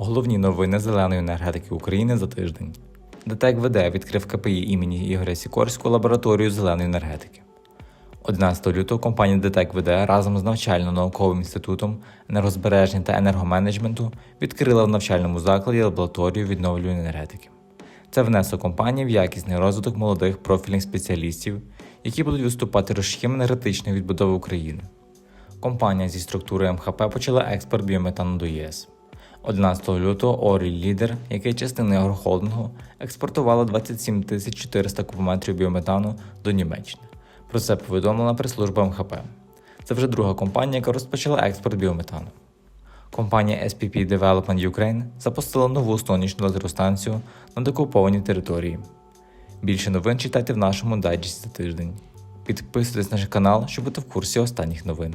Головні новини зеленої енергетики України за тиждень. ДТЕК ВД відкрив КПІ імені Ігоря Сікорського лабораторію зеленої енергетики. 11 лютого компанія ДТЕК ВД разом з навчально-науковим інститутом енергозбереження та енергоменеджменту відкрила в навчальному закладі лабораторію відновлюваної енергетики. Це внесок компанії в якісний розвиток молодих профільних спеціалістів, які будуть виступати рушієм енергетичної відбудови України. Компанія зі структури МХП почала експорт біометану до ЄС. 11 лютого Оріль Лідер, який частина агрохолдингу, експортувала 27 400 кубометрів біометану до Німеччини. Про це повідомила прес-служба МХП. Це вже друга компанія, яка розпочала експорт біометану. Компанія SPP Development Ukraine запустила нову сонячну електростанцію на докупованій території. Більше новин читайте в нашому дайджесті за тиждень. Підписуйтесь на наш канал, щоб бути в курсі останніх новин.